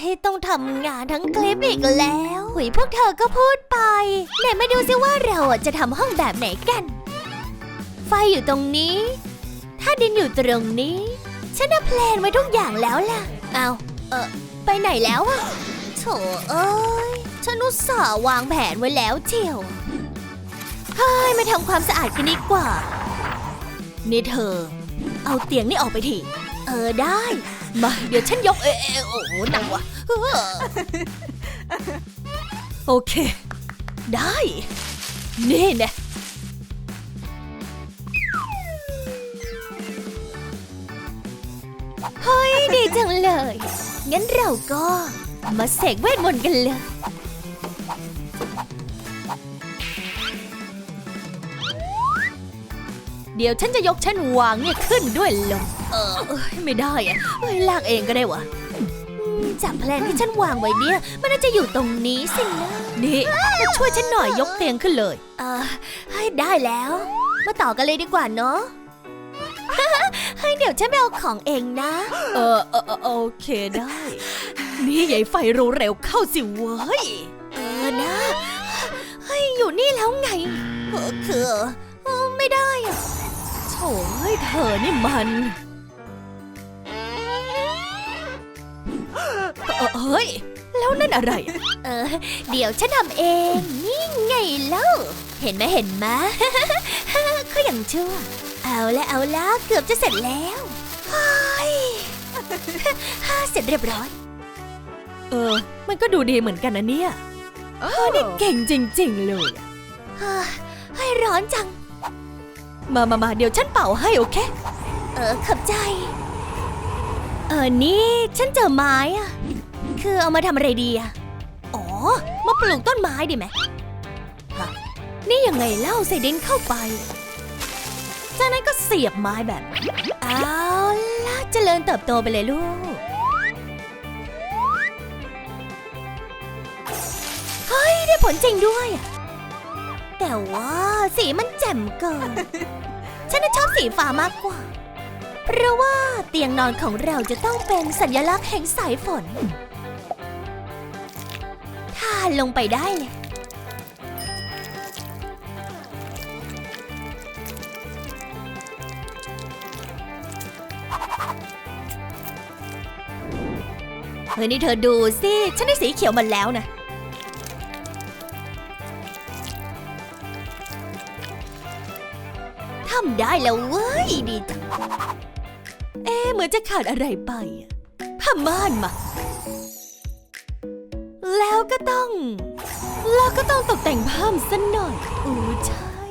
ยต้องทำงานทั้งคลิปอีกแล้วหุยพวกเธอก็พูดไปไหนมาดูซิว่าเราจะทำห้องแบบไหนกัน ไฟอยู่ตรงนี้ ถ้าดินอยู่ตรงนี้ ฉันน่ะแพลนไว้ทุกอย่างแล้วล่ะ เอาเออไปไหนแล้วอะโถเอ้ยฉันอุตส่าห์วางแผนไว้แล้วเจียวเฮ้ยมาทำความสะอาดกันดีกว่า นี่เธอ เอาเตียงนี่ออกไปทีเออได้ มา เดี๋ยวฉันยกเองเอโอ้โหหนักว่ะเออโอเค ได้ นี่นะเฮ้ย ดีจังเลย งั้นเราก็มาเสกเวทมนต์กันเลย เดี๋ยวฉันจะยกฉันวางเนี่ยขึ้นด้วยลม เออเอ้ยไม่ได้อะเอ้ยลากเองก็ได้วะอืมจากแพลนที่ฉันวางไว้เนี่ย มันน่าจะอยู่ตรงนี้สินะนี่มาช่วยฉันหน่อยยกเตียงขึ้นเลย เออให้ได้แล้ว มาต่อกันเลยดีกว่าเนาะให้เดี๋ยวฉันไปเอาของเองนะ เออเออเออโอเคได้ นี่ใหญ่ไฟรู้เร็วเข้าสิเว้ย เออนะเฮ้ยอยู่นี่แล้วไงเออคือเออไม่ได้อะโถ่เฮ้ยเธอนี่มัน เออเฮ้ย แล้วนั่นอะไร เออ เดี๋ยวฉันทำเอง นี่ไงเล่า เห็นไหมเห็นไหมเขาอย่างชั่ว เอาละเอาละเกือบจะเสร็จแล้วเฮ้ยเสร็จเรียบร้อย เออ มันก็ดูดีเหมือนกันนะเนี่ยเออนี่เก่งจริง ๆ เลยอะให้ยร้อนจัง มามามาเดี๋ยวฉันเป่าให้โอเค เออขับใจ เออนี่ฉันเจอไม้อะคือเอามาทำอะไรดีอะอ๋อ มาปลูกต้นไม้ดีไหมฮะนี่ยังไงเล่าใส่ดินเข้าไป จากนั้นก็เสียบไม้แบบ เอาล่ะเจริญเติบโตไปเลยลูก เฮ้ย ได้ผลจริงด้วยอะแต่ว่าสีมันแจ่มเกิน ฉันน่ะชอบสีฟ้ามากกว่า เพราะว่าเตียงนอนของเราจะต้องเป็นสัญลักษณ์แห่งสายฝนทาลงไปได้เลยเฮ้ยนี่เธอดูสิ ฉันได้สีเขียวมาแล้วนะ ทำได้แล้วเว้ย ดีจัง อ๊ะเหมือนจะขาดอะไรไปอะผ้าม่านมา แล้วก็ต้อง แล้วก็ต้องตกแต่งเพิ่มสักหน่อยอู้ใช่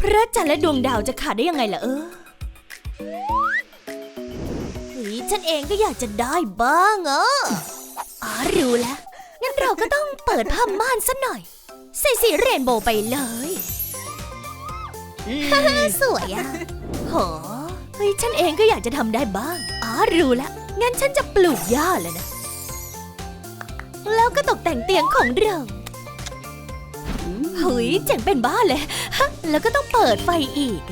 พระจันทร์และดวงดาวจะขาดได้ยังไงล่ะเออเฮ้ยฉันเองก็อยากจะได้บ้างเอออ๋อรู้แล้ว งั้นเราก็ต้องเปิดผ้าม่านสักหน่อย ใส่สีเรนโบว์ไปเลย สวยอะโหเฮ้ยฉันเองก็อยากจะทำได้บ้าง อ๋อรู้แล้วงั้นฉันจะปลูกหญ้าแล้วนะ แล้วก็ตกแต่งเตียงของเราเฮ้ยเจ๋งเป็นบ้าเลยฮแล้วก็ต้องเปิดไฟอีก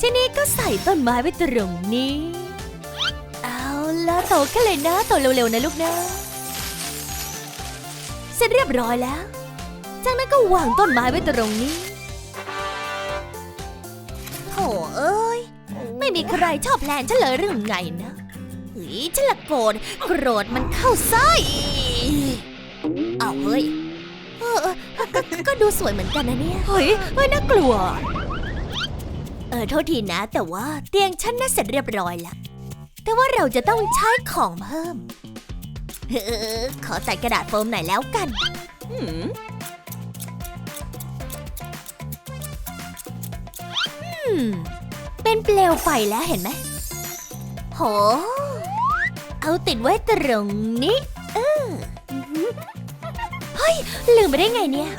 ทีนี้ก็ใส่ต้นไม้ไว้ตรงนี้ เอาละโตขึ้นเลยนะโตเร็วๆนะลูกนะเสร็จเรียบร้อยแล้ว จากนั้นก็วางต้นไม้ไว้ตรงนี้ ม่มีใครชอบแพลนฉันเลยเรื่องไงนะเฮ้ยฉันละโกรธโกรธมันเข้าไส้เอาเฮ้ยเออเออก็ก็ก็ดูสวยเหมือนกันนะเนี่ย เฮ้ยเฮ้ยน่ากลัว เออโทษทีนะ แต่ว่าเตียงฉันน่ะเสร็จเรียบร้อยแล้ว แต่ว่าเราจะต้องใช้ของเพิ่มเออขอใส่กระดาษโฟมหน่อยแล้วกันอืม เป็นเปลวไฟแล้วเห็นไหมโห เอาติดไว้ตรงนี้เออเฮ้ย ลืมไปได้ไงเนี่ย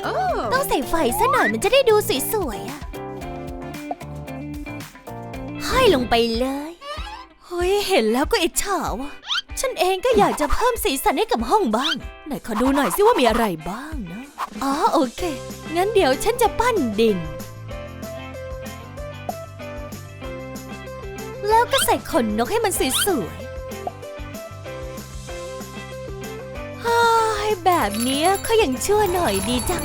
ต้องใส่ไฟซะหน่อยมันจะได้ดูสวยๆอะห้อยลงไปเลย เฮ้ย เห็นแล้วก็อิจฉาว่ะ ฉันเองก็อยากจะเพิ่มสีสันให้กับห้องบ้าง ไหนขอดูหน่อยสิว่ามีอะไรบ้างนะ อ๋อโอเค งั้นเดี๋ยวฉันจะปั้นดิน แล้วก็ใส่ขนนกให้มันสวยๆฮ้ยแบบนี้เขายังชั่วหน่อยดีจัง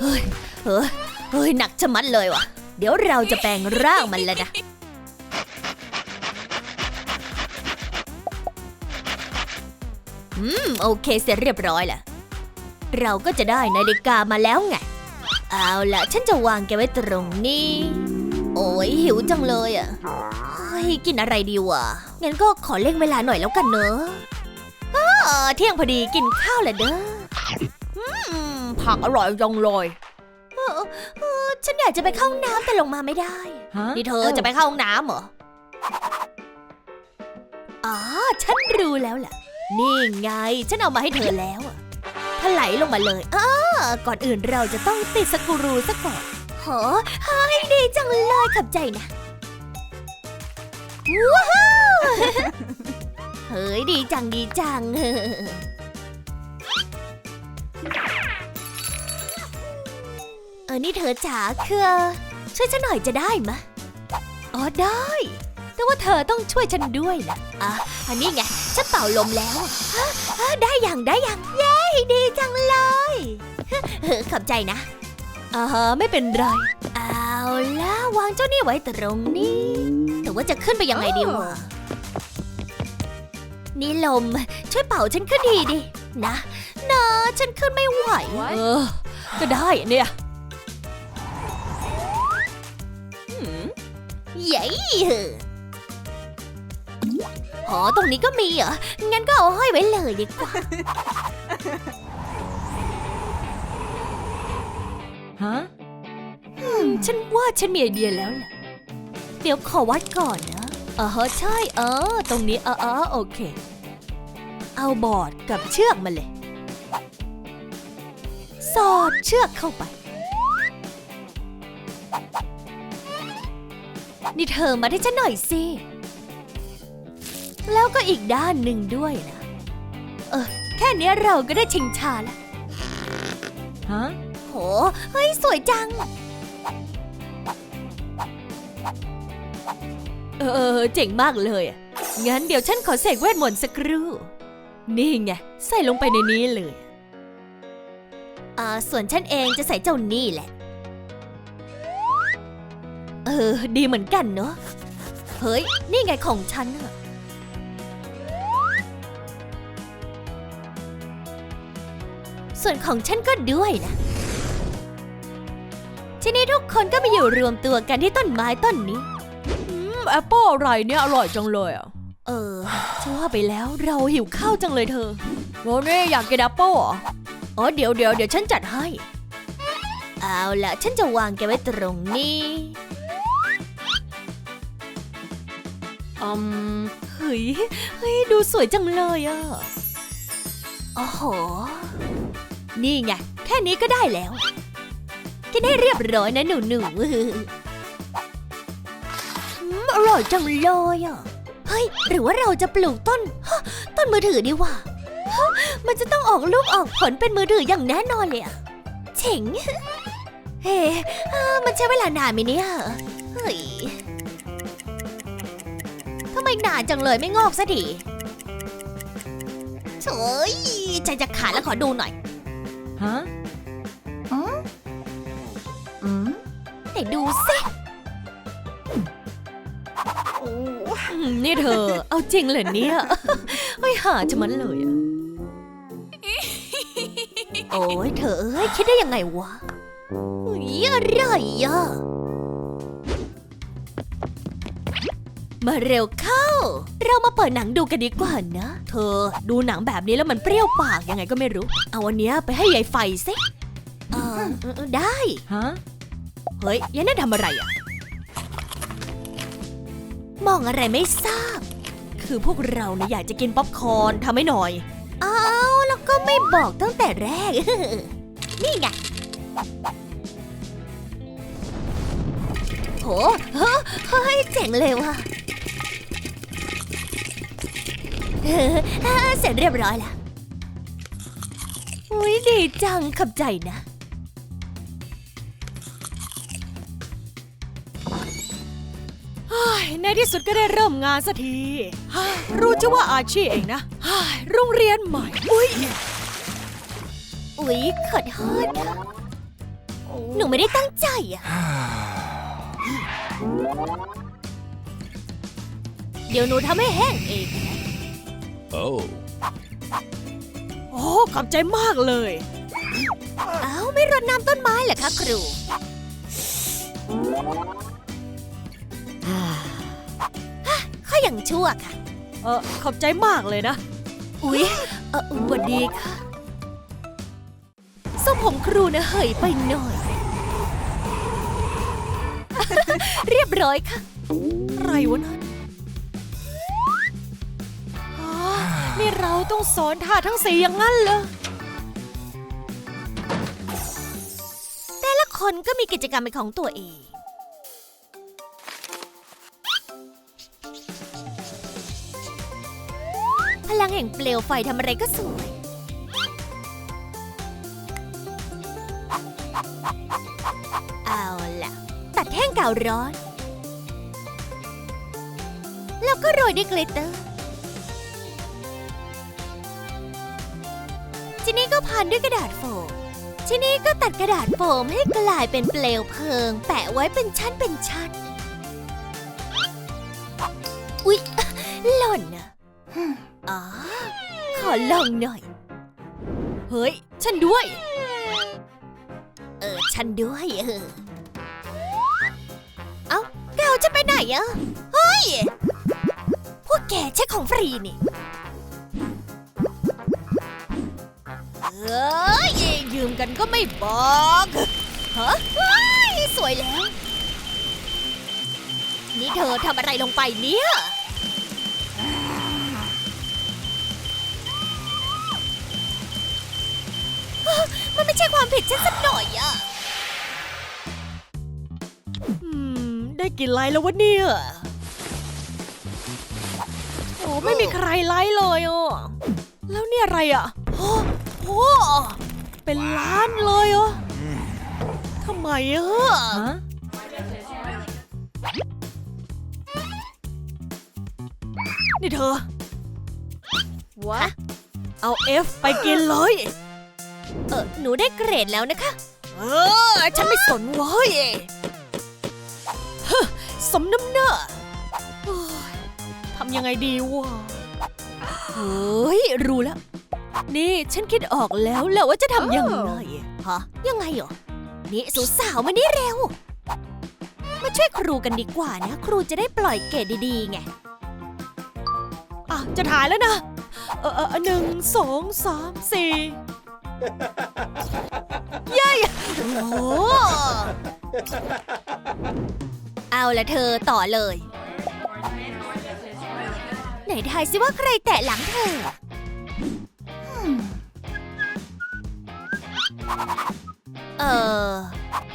เฮ้ย เฮ้ย เฮ้ย หนักชะมัดเลยวะเดี๋ยวเราจะแปลงร่างมันแล้วนะอืม โอเค เสร็จเรียบร้อยและเราก็จะได้นาฬิกามาแล้วไง เอาละฉันจะวางแกไว้ตรงนี้ โอ้ยหิวจังเลยอะ่ะ ฮ้ยกินอะไรดีวะ งั้นก็ขอเร่งเวลาหน่อยแล้วกันเนอะอ้อเที่ยงพอดีกินข้าวแหละเด้ออืมผักอร่อยจังเลยเออเออฉันอยากจะไปเข้าห้องน้ำแต่ลงมาไม่ได้ Huh? นี่เธอจะไปเข้าห้องน้ำเหรอ อ๋อ ฉันรู้แล้วล่ะนี่ไง ฉันเอามาให้เธอแล้วอะถลายลงมาเลยอ้าก่อนอื่นเราจะต้องติดสกรูซะก่อนโหเฮ้ยดีจังเลยขับใจนะว้าว เฮ้ยดีจังดีจัง เออนี่เธอจ๋าคือช่วยฉันหน่อยจะได้มะอ๋อได้ แต่ว่าเธอต้องช่วยฉันด้วยนะอะอันนี้ไงฉันเป่าลมแล้วอะฮะฮะได้อย่างได้อย่างเย้ดีจังเลยเฮ้อขอบใจนะอ่าฮะไม่เป็นไร เอาล่ะวางเจ้านี่ไว้ตรงนี้ แต่ว่าจะขึ้นไปยังไงดีวะนี่ลม ช่วยเป่าฉันขึ้นดีดิ นะนะฉันขึ้นไม่ไหว What? เออ ก็ได้เนี่ยเย้หอตรงนี้ก็มีเหรอ งั้นก็เอาห้อยไว้เลยดีกว่า Huh? อืมฉันว่าฉันมีไอเดียแล้วแหละ เดี๋ยวขอวัดก่อนนะอ๋อใช่เออ ตรงนี้เออเออโอเค เอาบอร์ดกับเชือกมาเลย สอดเชือกเข้าไป นี่เธอมาให้ฉันหน่อยสิ แล้วก็อีกด้านหนึ่งด้วยนะ เออ แค่เนี้ยเราก็ได้ชิงชาแล้ว Huh? โห เฮ้ย สวยจัง เออเออ เจ๋งมากเลยอะงั้นเดี๋ยวฉันขอเสกเวทมนต์สักครู่ นี่ไง ใส่ลงไปในนี้เลยอ่าส่วนฉันเองจะใส่เจ้านี่แหละ เออ ดีเหมือนกันเนาะ เฮ้ย นี่ไงของฉันอะส่วนของฉันก็ด้วยนะ ทีนี้ทุกคนก็มาอยู่รวมตัวกันที่ต้นไม้ต้นนี้อืม แอปเปิลอะไรเนี่ยอร่อยจังเลยอะ เออจะว่าไปแล้วเราหิวข้าวจังเลยเธอโรนี่อยากกินแอปเปิลเหรออ๋อเดี๋ยวเดี๋ยวเดี๋ยวฉันจัดให้ เอาล่ะฉันจะวางแกไว้ตรงนี้อืมเฮ้ยเฮ้ยดูสวยจังเลยอะโอ้โห นี่ไง แค่นี้ก็ได้แล้ว กินให้เรียบร้อยนะหนูหนูๆอืมอ ร่อยจังเลยอะ เฮ้ย หรือว่าเราจะปลูกต้นฮะต้นมือถือดีว่า มันจะต้องออกลูกออกผลเป็นมือถืออย่างแน่นอนเลยอะเจ๋ง เฮ้เอ้อมันใช้เวลานานไหมเนี่ย เฮ้ยทำไมนานจังเลยไม่งอกสักทีเฉยใจจะขาดแล้วขอดูหน่อย ฮะไหนดูสิ นี่เธอ เอาจริงเลยเนี่ยไม่หาจะมันเลยอะโอ้ยเธอเอ้ยคิดได้ยังไงวะอุ๊ยอะไรอะมาเร็วเข้า เรามาเปิดหนังดูกันดีกว่านะ เธอดูหนังแบบนี้แล้วมันเปรี้ยวปากยังไงก็ไม่รู้ เอาวันเนี้ยไปให้ยายไฟสิเออเออเออได้ ฮะ เฮ้ยยายนั่นทำอะไรอะ่ะ มองอะไรไม่ทราบ คือพวกเราเนี่ยอยากจะกินป๊อปคอร์นทำให้หน่อย อ้าวแล้วก็ไม่บอกตั้งแต่แรก นี่ไงโหเฮ้ยเจ๋งเลยว่ะเอออ่าเสร็จเรียบร้อยแล้วอุ้ยดีจังขับใจนะ เฮ้ยในที่สุดก็ได้เริ่มงานสักทีเฮ้ยรู้จะว่าอาชีพเองนะเฮ้ยโรงเรียนใหม่ อุ้ยอุ๊ยขอโทษค่ะ หนูไม่ได้ตั้งใจอะเดี๋ยวหนูทำให้แห้งเอง Oh. โอ้ขอบใจมากเลย เอ้าไม่รดน้ำต้นไม้เหรอคะครูฮะ ข้ออย่างชั่วค่ะ เออขอบใจมากเลยนะ อุ๊ย เออสวัสดีค่ะส้มผมครูนะเหยไปหน่อย เรียบร้อยค่ะอะไรวะนั่นฮะนี่เราต้องสอนท่าทั้งสี่อย่างนั้นเหรอ แต่ละคนก็มีกิจกรรมเป็นของตัวเอง พลังแห่งเปลวไฟทำอะไรก็สวย เอาล่ะ ตัดแท่งกาวร้อน แล้วก็โรยด้วยเกลิตเตอร์ทีนี้ก็พันด้วยกระดาษโฟมทีนี้ก็ตัดกระดาษโฟมให้กลายเป็นเปลวเพลิง แปะไว้เป็นชั้นเป็นชั้น ลองหน่อย เฮ้ย ฉันด้วย เออ ฉันด้วยเออ เอ้าเกาวจะไปไหนอะเฮ้ย พวกแกใช้ของฟรีนี่ เอ้ยยืมกันก็ไม่บอกฮะเฮ้ยสวยแล้ว นี่เธอทำอะไรลงไปเนี่ย ใช่ความผิดฉันสักหน่อยอะอืม ได้กินไลค์แล้ววะเนี่ย โอ้ไม่มีใครไลค์เลยอะ แล้วเนี่ยอะไรอะโอ้โหเป็นล้านเลยอะทำไมอะนี่เธอวะเอา F ไปกินเลย เออหนูได้เกรดแล้วนะคะ เออ ฉันไม่สนเว้ยเฮ้อสมน้ำหน้าโอ้ยทำยังไงดีวะเฮ้ย รู้แล้ว นี่ฉันคิดออกแล้วแหละว่าจะทำยังไงฮะยังไงเหรอ นี่สสาวๆมานี่เร็ว มาช่วยครูกันดีกว่านะ ครูจะได้ปล่อยเกรดดีๆไงอะจะถ่ายแล้วนะ เออเออหนึ่งสองสามสี่ เย้ยโอ้โหเอาละเธอต่อเลย ไหนทายสิว่าใครแตะหลังเธออืมเออ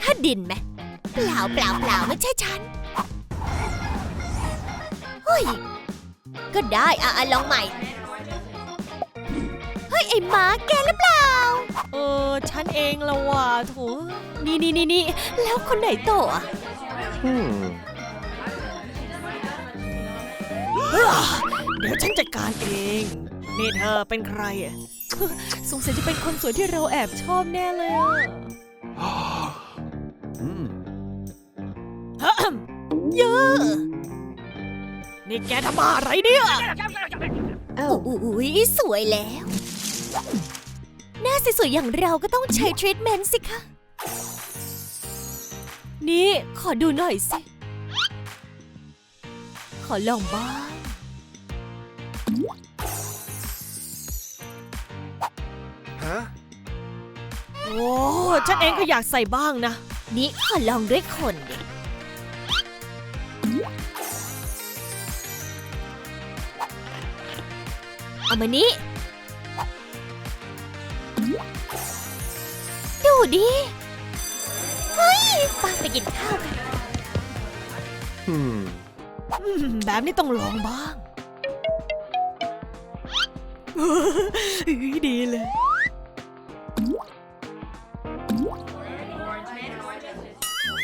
ถ้าดินไหมเปล่าเปล่าเปล่าไม่ใช่ฉันเฮ้ย ก็ได้ อะอะลองใหม่ เฮ้ย ไอ้หมาแกหรือเปล่า เออฉันเองละว่ะโถนี่นี่นี่นี่แล้วคนไหนโตอะ Hmm. เดี๋ยวฉันจัดการเองนี่เธอเป็นใครอะสงสัยจะเป็นคนสวยที่เราแอบชอบแน่เลยอะ Hmm. เยอะนี่แกทำบ้าอะไรเนี่ยอุ้ยสวยแล้ว หน้าสวยๆอย่างเราก็ต้องใช้ทรีทเมนต์สิคะ นี่ขอดูหน่อยสิ ขอลองบ้าง Huh? โอ้ฉันเองก็อยากใส่บ้างนะ นี่ขอลองด้วยคนดิเอามานี่ ดูดิเฮ้ยปังไปกินข้าวกัน Hmm. อืมแบบนี้ต้องลองบ้างเฮ้ยดีเลย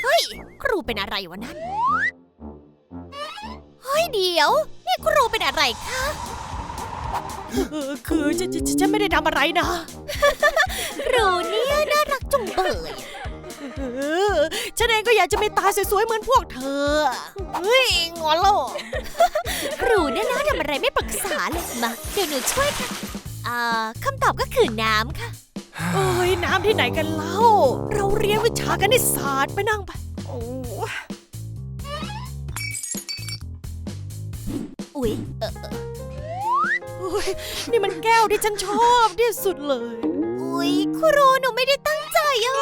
เฮ้ย ครูเป็นอะไรวะนั่น เฮ้ยเดี๋ยว นี่ครูเป็นอะไรคะ เออคือฉันฉันฉันไม่ได้ทำอะไรนะครูเนี่ยน่ารัก จุงเบยเออฉันเองก็อยากจะมีตาสวยๆเหมือนพวกเธอ เฮ้ยงอนแล้วครูเนี่ยนะทำอะไรไม่ปรึกษาเลยมาเดี๋ยวหนูช่วยค่ะอ่าคำตอบก็คือน้ำค่ะเอ้ยน้ำที่ไหนกันเล่า เราเรียนวิชาคณิตศาสตร์ไปนั่งไป โอ้อุ๊ยเออโอ้ยนี่มันแก้วที่ฉันชอบที่สุดเลย อุ๊ยครูหนูไม่ได้ตั้งใจอะ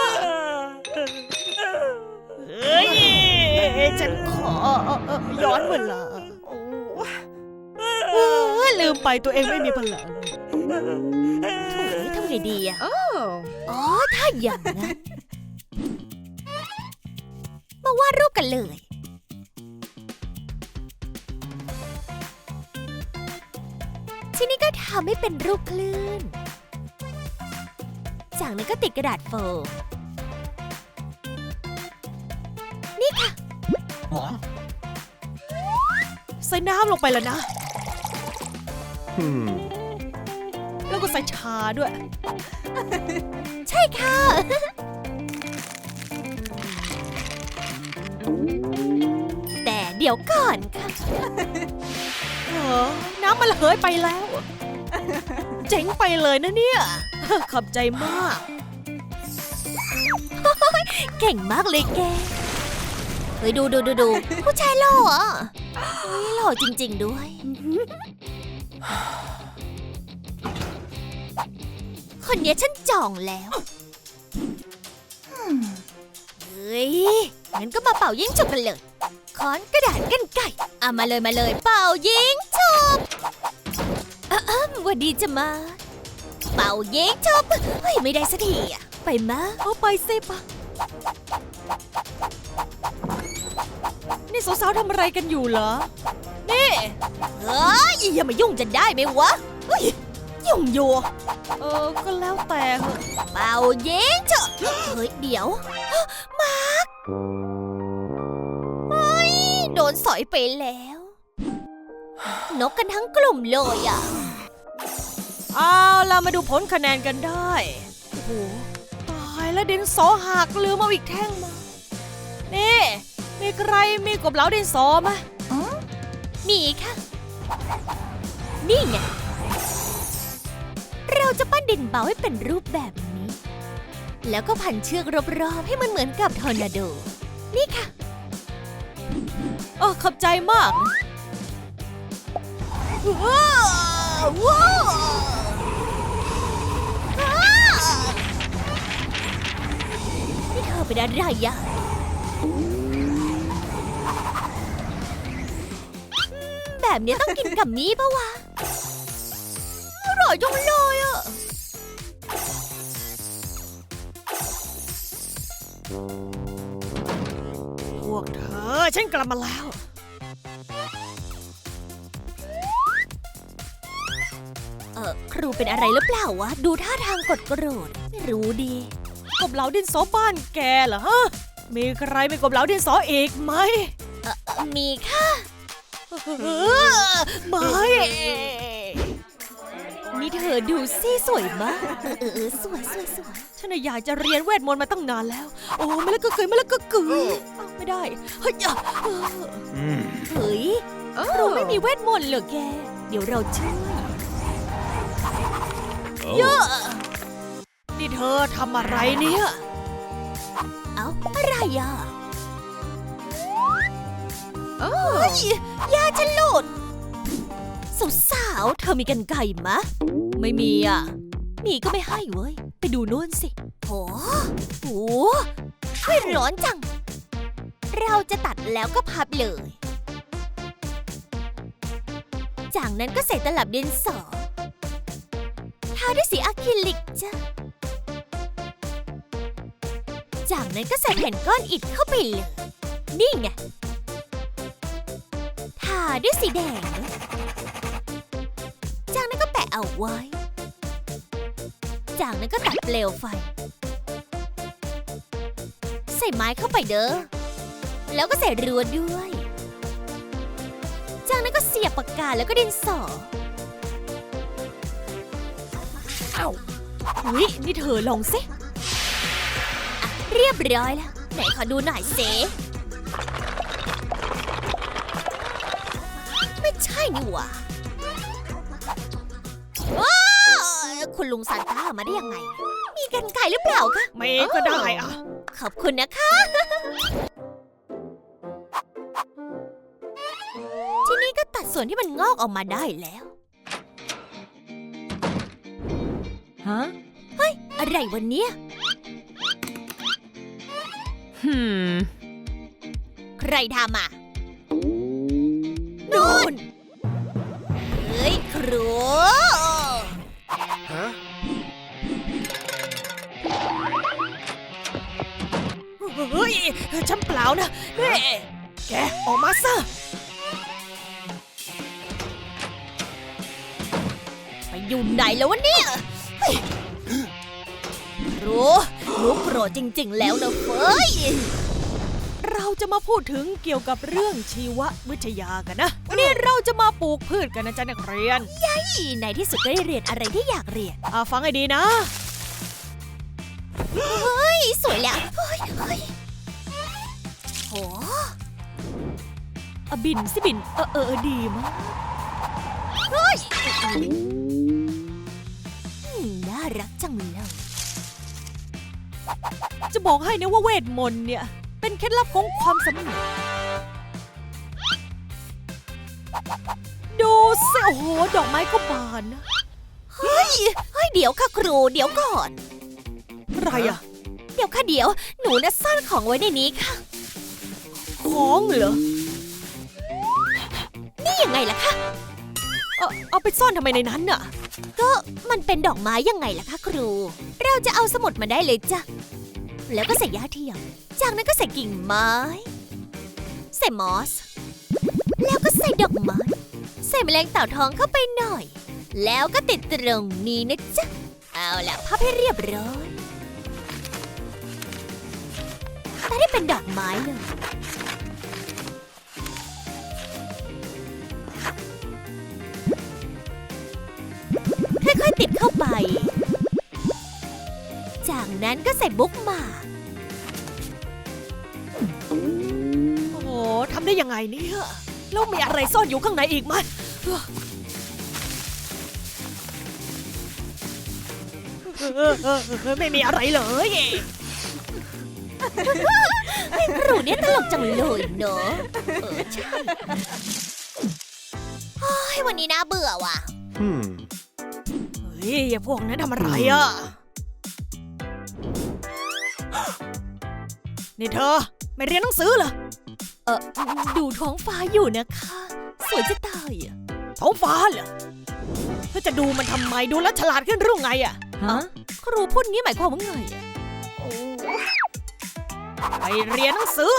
เฮ้ยฉันขอย้อนเวลาโอ้เออลืมไปตัวเองไม่มีพลังโถุยทำไงดีอะอ๋อ ถ้าอย่างนั้นมาวาดรูปกันเลยทีนี้ก็ทำให้เป็นรูปคลื่น จากนั้นก็ติดกระดาษโฟมนี่ค่ะใส่น้ำลงไปแล้วนะ Hmm. แล้วก็ใส่ชาด้วย ใช่ค่ะ แต่เดี๋ยวก่อนค่ะเออน้ำมันระเหยไปแล้ว เจ๋งไปเลยนะเนี่ย ขอบใจมาก เก่งมากเลยแก เฮ้ยดูดูดูดูผู้ชายหล่ออะเฮ้ยหล่อจริง ๆ ด้วย คนเนี้ยฉันจองแล้วเฮ้ยงั้นก็มาเป่ายิงฉุบกันเลย ค้อนกระดาษกันไก่เอามาเลยมาเลย เป่ายิงฉุบอะอ้ำหวันดีจะมา เป่ายิงฉุบเฮ้ยไม่ได้สักทีอะไปมาเอาไปสิปะนี่สาวๆทำอะไรกันอยู่เหรอ นี่เฮ้ยอย่ามายุ่งจะได้ไหมวะเฮ้ยยุ่งอยู่เออก็แล้วแต่เหอะเป่ายิงเถอะเฮ้ยเดี๋ยว มาร์คเฮ้ยโดนสอยไปแล้ว นกกันทั้งกลุ่มเลยอะ เอาเรามาดูผลคะแนนกันได้ โอ้โห ตายแล้วดินสอหักลืมเอาอีกแท่งมา นี่ มีใครมีกบเหลาดินสอไหมมีค่ะ นี่ไง เราจะปั้นดินเบาให้เป็นรูปแบบนี้ แล้วก็พันเชือกรอบๆให้มันเหมือนกับทอร์นาโด นี่ค่ะเออขอบใจมากว้าวว้าวว้ เธอเป็นอะไรอะอืมแบบนี้ต้องกินกับมีปะวะ อร่อยจังเลยอะพวกเธอ ฉันกลับมาแล้ว เออครูเป็นอะไรหรือเปล่าวะ ดูท่าทางกดโกรธไม่รู้ดี กบเหลาดินสอบ้านแกเหรอฮะ มีใครมีกบเหลาดินสออีกไหมเออเออมีค่ะเออไม่ นี่เธอดูสิสวยมากเออเออเออสวยสวยสวยฉันน่ะอยากจะเรียนเวทมนต์มาตั้งนานแล้ว โอ้ไม่แล้วก็เคยไม่แล้วก็กือเอ้าไม่ได้ เฮ้ยอะเออ Hmm. เฮ้ยครูไม่มีเวทมนต์เหรอแก เดี๋ยวเราช่วย Oh. นี่เธอทำอะไรเนี่ย เอ้าอะไรอะเฮ้ยยาฉันหลุดสาวๆเธอมีกันไก่มะ ไม่มีอะ มีก็ไม่ให้เว้ย ไปดูนู่นสิโหโหช่วยร้อนจัง เราจะตัดแล้วก็พับเลย จากนั้นก็ใส่ตลับดินสอทาด้วยสีอะคริลิกจ้ะ จากนั้นก็ใส่แผ่นก้อนอิฐเข้าไปเลย นี่ไง ทาด้วยสีแดง จากนั้นก็แปะเอาไว้ จากนั้นก็ตัดเปลวไฟ ใส่ไม้เข้าไปเด้อ แล้วก็ใส่รั้วด้วย จากนั้นก็เสียบปากกาแล้วก็ดินสออุ๊ยนี่เธอลองสิ เรียบร้อยแล้ว ไหนขอดูหน่อยเสไม่ใช่นี่หว่าว้าวคุณลุงซานต้ามาได้ยังไง มีกันไก่หรือเปล่าคะไม่ก็ได้อะขอบคุณนะคะ ทีนี้ก็ตัดส่วนที่มันงอกออกมาได้แล้วฮะอะไรวันเนี้ย ฮึมใครทำอะ นู่น เฮ้ย ครู Huh? เฮ้ยฉันเปล่านะเฮ้แก ออกมาซะ ไปอยู่ไหนแล้ววะเนี่ยเฮ้ยรู้รู้โก รธจริง ๆ แล้วนะเฟ้ย เราจะมาพูดถึงเกี่ยวกับเรื่องชีววิทยากันนะ วันนี้เราจะมาปลูกพืชกันนะจ๊ะนักเรียนในที่สุดก็ได้เรียนอะไรที่อยากเรียน อ่าฟังให้ดีนะ เฮ้ย สวยแล้วเฮ้ยเฮ้ยโหอะบินสิบินเออเออเออดีมากเฮ้ยอืมน่ารักจังเลย จะบอกให้นะว่าเวทมนต์เนี่ย เป็นเคล็ดลับของความสำเร็จ ดูสิโอ้โห ดอกไม้ก็บานนะ เฮ้ย เฮ้ย เดี๋ยวค่ะครู เดี๋ยวก่อน อะไรอะเดี๋ยวค่ะเดี๋ยว หนูน่ะซ่อนของไว้ในนี้ค่ะ ของเหรอ นี่ยังไงล่ะคะ เอาเอาไปซ่อนทำไมในนั้นน่ะ ก็มันเป็นดอกไม้ยังไงล่ะคะครู เราจะเอาสมุดมาได้เลยจ้ะ แล้วก็ใส่หญ้าเทียม จากนั้นก็ใส่กิ่งไม้ ใส่มอส แล้วก็ใส่ดอกไม้ ใส่แมลงเต่าทองเข้าไปหน่อย แล้วก็ติดตรงนี้นะจ๊ะ เอาละพับให้เรียบร้อยถ้าได้เป็นดอกไม้เลย ติดเข้าไป จากนั้นก็ใส่บุ๊กมา โอ้โหทำได้ยังไงเนี่ย แล้วมีอะไรซ่อนอยู่ข้างในอีกไหมเออเออเออไม่มีอะไรเลยครูเนี่ยตลกจังเลยเนอะเออใช่โอ้ยวันนี้น่าเบื่อว่ะ Hmm. เฮ้ย อย่าพวกนั้นทำอะไรอะ นี่เธอ ไม่เรียนหนังสือเหรอ เออดูท้องฟ้าอยู่นะคะ สวยจะตายอะ ท้องฟ้าเหรอ เธอจะดูมันทำไมดูแล้วฉลาดขึ้นหรือไงอะฮะครูพูดงี้หมายความว่าไงอะไปเรียนหนังสือ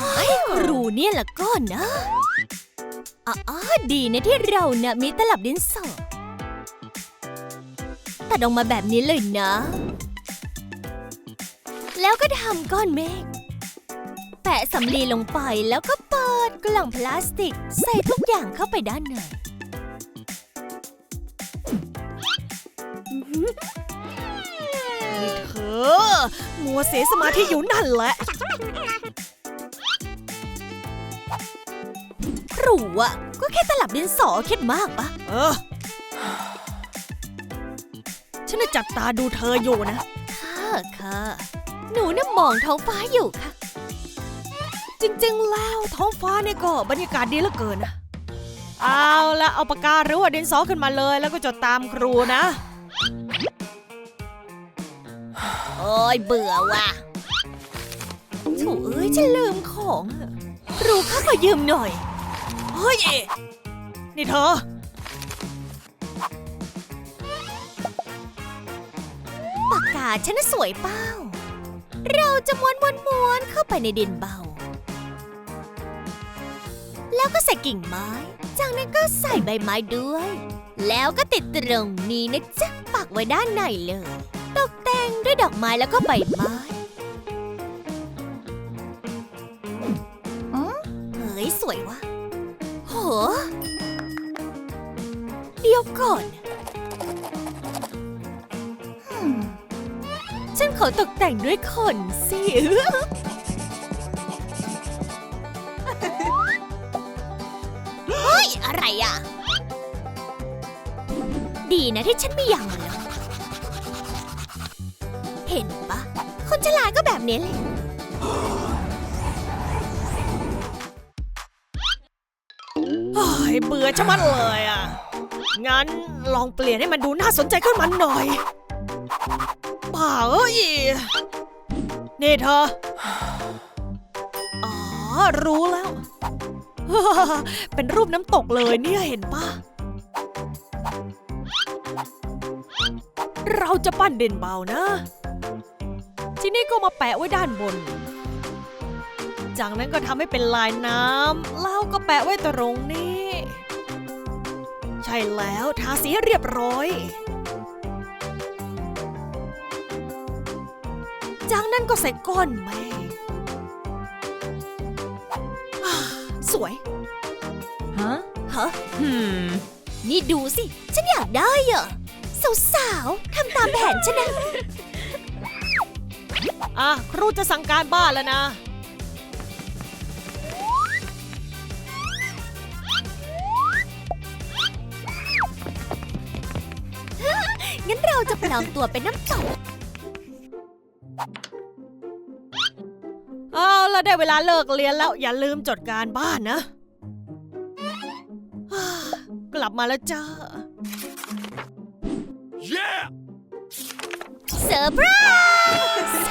เฮ้ยครูเนี่ยละก็นะอ๋อดีนะที่เราเนี่ยมีตลับดินสอ ตัดออกมาแบบนี้เลยนะ แล้วก็ทำก้อนเมฆ แปะสำลีลงไปแล้วก็เปิดกล่องพลาสติก ใส่ทุกอย่างเข้าไปด้านในนี่เธอ มัวเสียสมาธิอยู่นั่นแหละครูอะก็แค่ตลับดินสอคิดมากปะเออฉั นน่ะจับตาดูเธออยู่นะ ค่ะค่ะ หนูน่ะมองท้องฟ้าอยู่ค่ะ จริงๆ แล้วท้องฟ้าเนี่ยก็บรรยากาศดีเหลือเกินนะ เอาละเอาปากกาหรือว่าดินสอขึ้นมาเลย แล้วก็จดตามครูนะ โอ้ยเบื่อว่ะโถูเอ้ยฉันลืมของอะครูคะขอยืมหน่อย เฮ้ย นี่เธอาฉันน่ะสวยเป้า เราจะม้วนม้วนม้วนเข้าไปในดินเบา แล้วก็ใส่กิ่งไม้ จากนั้นก็ใส่ใบไม้ด้วย แล้วก็ติดตรงนี้นะจ๊ะปักไว้ด้านในเลย ตกแต่งด้วยดอกไม้แล้วก็ใบไม้เฮ้ยสวยว่ะโห เดี๋ยวก่อน ขอตกแต่งด้วยขนสิเฮ้ย อะไรอะ ดีนะที่ฉันไม่ยังมันหรอกเห็นปะ คนฉลาดก็แบบนี้เลยเฮ้ยเบื่อชะมัดเลยอะ งั้นลองเปลี่ยนให้มันดูน่าสนใจขึ้นมาหน่อยป่าเอ้ยนี่เธอ อ๋อ รู้แล้ว เป็นรูปน้ำตกเลยเนี่ยเห็นปะเราจะปั้นเด่นเบานะ ทีนี้ก็มาแปะไว้ด้านบน จากนั้นก็ทำให้เป็นลายน้ำแล้วก็แปะไว้ตรงนี้ ใช่แล้วทาสีให้เรียบร้อย จากนั้นก็ใส่ก้อนเมฆอ่าสวย ฮะ ฮะนี่ดูสิ ฉันอยากได้อะสาวๆทำตามแผนฉันนะ อะ ครูจะสั่งการบ้านแล้วนะ งั้นเราจะปลอมตัวเป็นน้ำตก ได้เวลาเลิกเรียนแล้วอย่าลืมจดการบ้านนะอ่ากลับมาแล้วจ้า Yeah! เซอร์ไพรส์